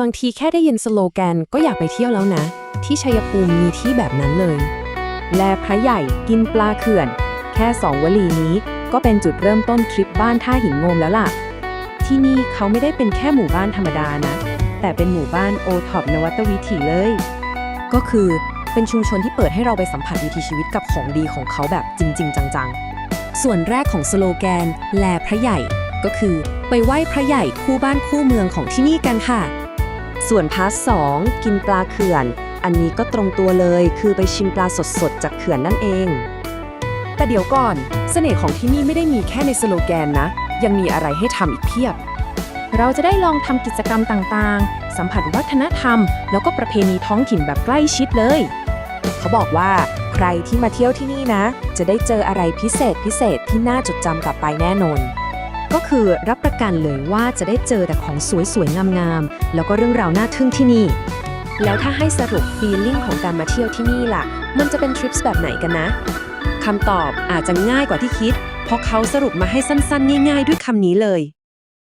บางทีแค่ได้ยินสโลแกนก็อยากไปเที่ยวแล้วนะ ที่ชัยภูมิมีที่แบบนั้นเลย แลพระใหญ่กินปลาเขื่อน แค่สองวลีนี้ ก็เป็นจุดเริ่มต้นทริปบ้านท่าหินงมแล้วล่ะ ที่นี่เขาไม่ได้เป็นแค่หมู่บ้านธรรมดานะ แต่เป็นหมู่บ้านโอท็อปนวัตวิถีเลย ก็คือเป็นชุมชนที่เปิดให้เราไปสัมผัสวิถีชีวิตกับของดีของเขาแบบจริง ๆ จังๆ ส่วนแรกของสโลแกน แลพระใหญ่ก็คือ ไปไหว้พระใหญ่คู่บ้านคู่เมืองของที่นี่กันค่ะ ส่วนพาร์ทสองกินปลาเขื่อน อันนี้ก็ตรงตัวเลยคือไปชิมปลาสดๆ จากเขื่อนนั่นเอง แต่เดี๋ยวก่อน เสน่ห์ของที่นี่ไม่ได้มีแค่ในสโลแกนนะ ยังมีอะไรให้ทำอีกเพียบ เราจะได้ลองทำกิจกรรมต่างๆ สัมผัสวัฒนธรรม แล้วก็ประเพณีท้องถิ่นแบบใกล้ชิดเลย เขาบอกว่าใครที่มาเที่ยวที่นี่นะ จะได้เจออะไรพิเศษพิเศษที่น่าจดจำกลับไปแน่นอน ก็คือรับประกันเลยว่าจะได้เจอแต่ของสวยๆ งามๆ แล้วก็เรื่องราวน่าทึ่งที่นี่ แล้วถ้าให้สรุปฟีลลิ่งของการมาเที่ยวที่นี่ล่ะ มันจะเป็นทริปแบบไหนกันนะคำตอบอาจจะง่ายกว่าที่คิด เพราะเขาสรุปมาให้สั้นๆ ง่ายๆ ด้วยคำนี้เลย